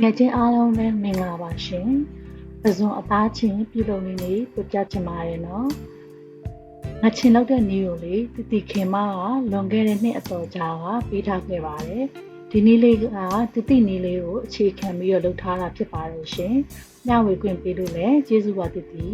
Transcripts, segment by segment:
ငယ်ချင်းအားလုံးပဲမင်္ဂလာပါရှင်။ပဇွန်အသားချင်းပြုလုပ်နေနေပြကြချင်ပါတယ်နော်။ငါချင်းလောက်တဲ့နီးကိုလေတတိခင်မကလွန်ခဲ့တဲ့နှစ်အတော်ကြာကပေးထားခဲ့ပါတယ်။ဒီနီးလေးကတတိနီးလေးကိုအခြေခံပြီးတော့လုပ်ထားတာဖြစ်ပါတယ်ရှင်။ညဝေခွင့်ပေးလို့လည်းကျေးဇူးပါတတိ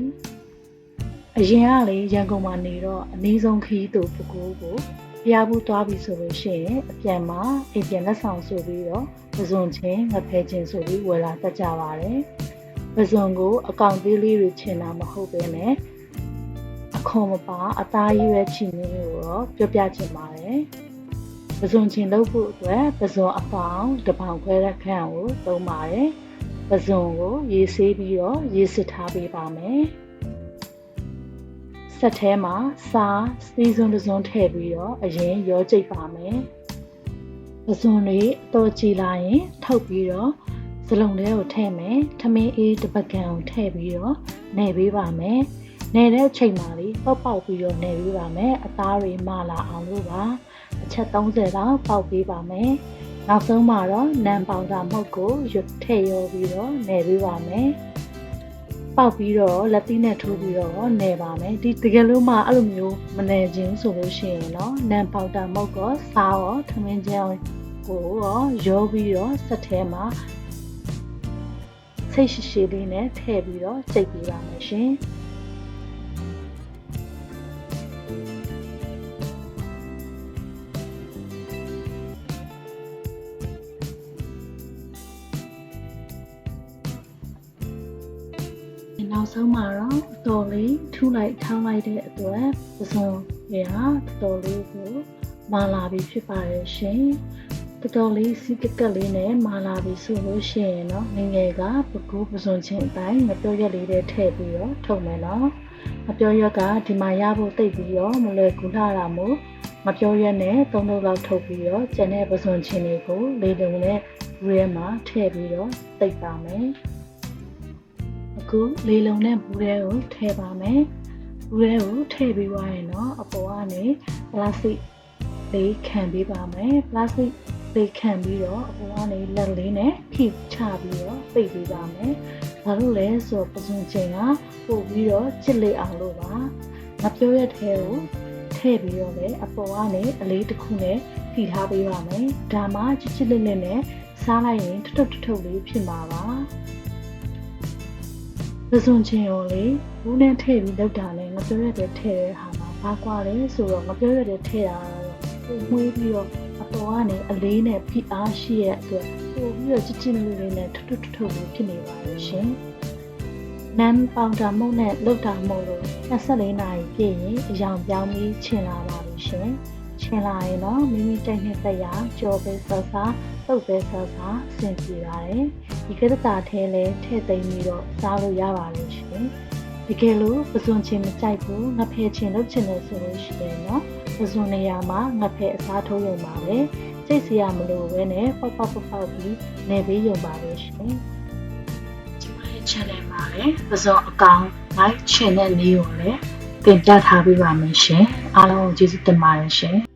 ။အရင်ကလေရန်ကုန်မှာနေတော့အနည်းဆုံးခီးတူပကူကို ဖျားဘူးသွားပြီဆိုလို့ရှိရင်အပြန်မှာအိမ်ပြန်လက်ဆောင်ဆိုပြီးတော့ပဇွန်ချင်းငဖဲချင်းဆိုပြီးဝယ်လာတတ်ကြပါတယ်။ပဇွန်ကိုအကောင့်သေးလေးတွေချင်တာမဟုတ်ပဲနဲ့အခွန်မပါအသားရည်ရဲ့ချီမျိုးကိုတော့ပြောပြချင်ပါတယ်။ပဇွန်ချင်းလုပ်ဖို့အတွက်ပဇွန်အပေါင်းတစ်ပေါင်ခွဲတဲ့ခန့်ကိုသုံးပါတယ်။ပဇွန်ကိုရေဆေးပြီးတော့ရေစစ်ထားပေးပါမယ်။ ဆက်ထဲမှာစားစီးစွန်းတစ်စွန်းထည့်ပြီးတော့အရင်ရောကြိတ်ပါမယ်။ပဇွန်တွေအတော်ကြည်လာရင်ထုတ်ပြီးတော့စလုံးထဲကိုထည့်မယ်။ထမင်းအေးတစ်ပကံကိုထည့်ပြီးတော့နှည့်ပေးပါမယ်။နှည့်တဲ့အချိန်မှာလေးပေါက်ပေါက်ပြီးတော့နှည့်ပေးပါမယ်။အသားတွေမလာအောင်လို့ပါ။အချက်30လောက်ပေါက်ပေးပါမယ်။နောက်ဆုံးမှာတော့နံပေါင်တာမုတ်ကိုရွတ်ထည့်ရောပြီးတော့နှည့်ပေးပါမယ်။ ပောက်ပြီးတော့လက်သီးနဲ့ထိုးပြီးတော့နယ်ပါမယ်ဒီတကယ်လို့မှအဲ့လိုမျိုးမနယ်ခြင်းဆိုလို့ရှိရင်တော့နန်ပေါက်တာမုတ်ကောစားရောထမင်းကြောင်ကိုရောရောပြီးတော့စက်ထဲမှာစိတ်ရှိရှိလေးနဲ့ထည့်ပြီးတော့ချိန်ပေးပါမယ်ရှင်။ နောက်ဆုံးမှာတော့အတော်လေးထူလိုက်ထောင်းလိုက်တဲ့အတွက်ပစုံရဟာတော်လေးကိုမာလာပြီးဖြစ်ပါတယ်ရှင်တော်တော်လေးစီးကက်ကက်လေးနဲ့မာလာပြီးဆိုလို့ရှိရင်တော့ငငယ်ကပကူပစုံချင်းအတိုင်းမပြောရက်လေးတွေထည့်ပြီးတော့ထုတ်မယ်နော်မပြောရက်ကဒီမှာရဖို့တိတ်ပြီးတော့မလွယ်ကူလာတာမို့မပြောရက်နဲ့သုံးလုံးလောက်ထုတ်ပြီးတော့ကျန်တဲ့ပစုံချင်းတွေကိုလေးလုံးနဲ့ရဲမှာထည့်ပြီးတော့တိတ်ပါမယ် အခုလေလုံနဲ့ဘူးရဲကိုထည့်ပါမယ်ဘူးရဲကိုထည့်ပြီးွားရင်တော့အပေါ်ကနေပလတ်စတစ်လေးခံပေးပါမယ်ပလတ်စတစ်လေးခံပြီးတော့အပေါ်ကနေလက်လေးနဲ့ဖိချပြီးတော့ပိတ်ပေးပါမယ်ဘာလို့လဲဆိုတော့ပစုံချိန်ကပို့ပြီးတော့ချစ်လေအောင်လို့ပါမပြောရတဲ့ကိုထည့်ပြီးတော့လေအပေါ်ကနေအလေးတစ်ခုနဲ့ဖိထားပေးပါမယ်ဒါမှချစ်ချစ်လေးလေးနဲ့စားလိုက်ရင်ထွတ်ထွတ်ထွတ်လေးဖြစ်မှာပါ ပစုံချင်းရောလေဘူးနဲ့ထည့်ပြီးလောက်တာနဲ့ငပြောရတဲ့ထည့်တဲ့ဟာမှာဘာကွာလဲဆိုတော့ငပြောရတဲ့ထည့်တာတော့မွေးပြီးတော့အပေါ်ကနေအလေးနဲ့ဖိအားရှိရဲ့အတွက်ပို့ပြီးတော့ချစ်ချစ်လေးလေးနဲ့ထွတ်ထွတ်ထွတ်လေးဖြစ်နေပါလို့ရှင်နမ်ပေါင်တာမုတ်နဲ့လောက်တာမုတ်လို့24နာရီပြည့်ရင်အယောင်ပြောင်းပြီးချင်လာပါလို့ရှင်ချင်လာရင်တော့မိမိတိုက်နှစ်သက်ရာကြော်ပဲဆောဆာတုတ်ပဲဆောဆာဆင်ပြေပါတယ် ဒီကတတာထဲလဲထည့်သိမ်းပြီးတော့စားလို့ရပါတယ်ရှင်တကယ်လို့ပစွန်ချင်းမကြိုက်ဘူးငဖဲချင်းလုပ်ချင်တယ်ဆိုလို့ရှိရင်တော့ပစွန်နေရာမှာငဖဲအစားထိုးရုံပါပဲစိတ်စရာမလိုဘဲနဲ့ပေါက်ပေါက်ပေါက်ပေါက်ပြီးနေပေးရုံပါပဲရှင်ကျမရဲ့ channel မှာလည်းပစွန်အကောင် like ချင်တဲ့နေကိုလည်းတင်ပြထားပေးပါမယ်ရှင်အားလုံးကိုကျေးဇူးတင်ပါတယ်ရှင်